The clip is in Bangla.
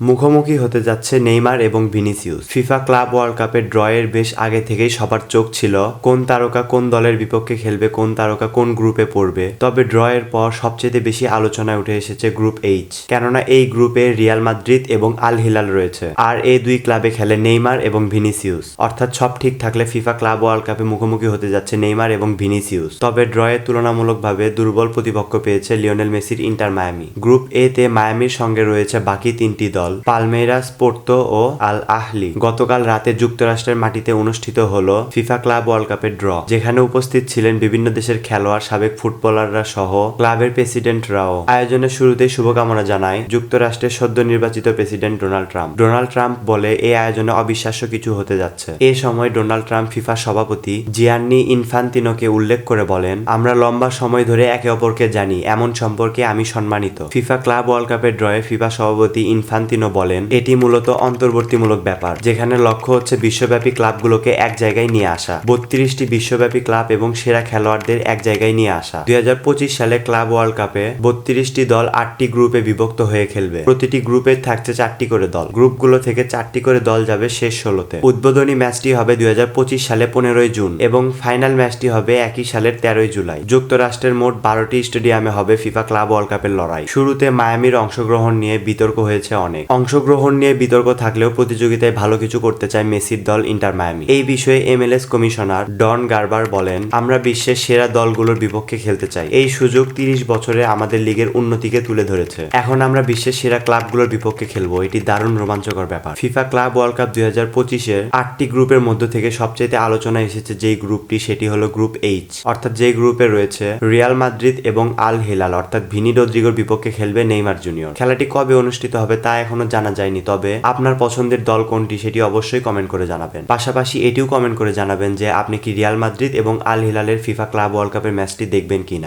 মুখোমুখি হতে যাচ্ছে নেইমার এবং ভিনিসিউস। ফিফা ক্লাব ওয়ার্ল্ড কাপের ড্রয়ের বেশ আগে থেকেই সবার চোখ ছিল কোন তারকা কোন দলের বিপক্ষে খেলবে, কোন তারকা কোন গ্রুপে পড়বে। তবে ড্রয়ের পর সবচেয়ে বেশি আলোচনায় উঠে এসেছে গ্রুপ এইচ। কেননা এই গ্রুপে রিয়াল মাদ্রিদ এবং আল হিলাল রয়েছে। আর এই দুই ক্লাবে খেলে নেইমার এবং ভিনিসিউস। অর্থাৎ সব ঠিক থাকলে ফিফা ক্লাব ওয়ার্ল্ড কাপে মুখোমুখি হতে যাচ্ছে নেইমার এবং ভিনিসিউস। তবে ড্রয়ে তুলনামূলকভাবে দুর্বল প্রতিপক্ষ পেয়েছে লিওনেল মেসির ইন্টার মায়ামি। গ্রুপ এ তে মায়ামির সঙ্গে রয়েছে বাকি তিনটি দল। পালমেইরাস, পোর্তো ও আল আহলি গতকাল রাতে যুক্তরাষ্ট্রের মাটিতে অনুষ্ঠিত হলো ফিফা ক্লাব ওয়ার্ল্ড কাপের ড্র, যেখানে উপস্থিত ছিলেন বিভিন্ন দেশের খেলোয়াড়, সাবেক ফুটবলাররা সহ ক্লাবের প্রেসিডেন্টরাও। আয়োজনের শুরুতেই শুভকামনা জানায় যুক্তরাষ্ট্রের সদ্য নির্বাচিত president Donald Trump. Donald Trump বলে এই আয়োজনে অবিশ্বাস্য কিছু হতে যাচ্ছে। এ সময় ডোনাল্ড ট্রাম্প ফিফা সভাপতি জিয়ান্নি ইনফান্তিনোকে উল্লেখ করে বলেন, আমরা লম্বা সময় ধরে একে অপরকে জানি, এমন সম্পর্কে আমি সম্মানিত। ফিফা ক্লাব ওয়ার্ল্ড কাপের ড্রয়ে ফিফা সভাপতি ইনফান্তিনো বলেন, এটি মূলত অন্তর্বর্তীমূলক ব্যাপার, যেখানে লক্ষ্য হচ্ছে বিশ্বব্যাপী ক্লাবগুলোকে এক জায়গায় নিয়ে আসা, বত্রিশটি বিশ্বব্যাপী ক্লাব এবং সেরা খেলোয়াড়দের এক জায়গায় নিয়ে আসা। দুই সালে ক্লাব ওয়ার্ল্ড কাপে বত্রিশটি দল আটটি গ্রুপে বিভক্ত হয়ে খেলবে। প্রতিটি গ্রুপে থাকছে চারটি করে দল। গ্রুপগুলো থেকে চারটি করে দল যাবে শেষ ষোলোতে। উদ্বোধনী ম্যাচটি হবে দুই হাজার পঁচিশ সালে পনেরোই জুন এবং ফাইনাল ম্যাচটি হবে একই সালের তেরোই জুলাই। যুক্তরাষ্ট্রের মোট বারোটি স্টেডিয়ামে হবে ফিফা ক্লাব ওয়ার্ল্ড কাপের লড়াই। শুরুতে মায়ামির অংশগ্রহণ নিয়ে বিতর্ক হয়েছে অনেক। অংশগ্রহণ নিয়ে বিতর্ক থাকলেও প্রতিযোগিতায় ভালো কিছু করতে চায় মেসির দল ইন্টার মায়ামি। এই বিষয়ে এমএলএস কমিশনার ডন গার্বার বলেন, আমরা বিশ্বের সেরা দলগুলোর বিপক্ষে খেলতে চাই। এই সুযোগ তিরিশ বছরে আমাদের লিগের উন্নতিকে তুলে ধরেছে। এখন আমরা বিশ্বের সেরা ক্লাবগুলোর বিপক্ষে খেলব। এটি দারুণ রোমাঞ্চকর ব্যাপার। ফিফা ক্লাব ওয়ার্ল্ড কাপ দুই হাজার পঁচিশের আটটি গ্রুপের মধ্য থেকে সবচেয়ে আলোচনা এসেছে যেই গ্রুপটি, সেটি হলো গ্রুপ এইচ। অর্থাৎ যে গ্রুপে রয়েছে রিয়াল মাদ্রিদ এবং আল হিলাল, অর্থাৎ ভিনি রদ্রিগোর বিপক্ষে খেলবে নেইমার জুনিয়র। খেলাটি কবে অনুষ্ঠিত হবে তা এখনও জানা যায়নি, তবে আপনার পছন্দের দল কোনটি সেটি অবশ্যই কমেন্ট করে জানাবেন। পাশাপাশি এটিও কমেন্ট করে জানাবেন যে আপনি কি রিয়াল মাদ্রিদ এবং আল হিলালের ফিফা ক্লাব ওয়ার্ল্ড কাপের ম্যাচটি দেখবেন কিনা।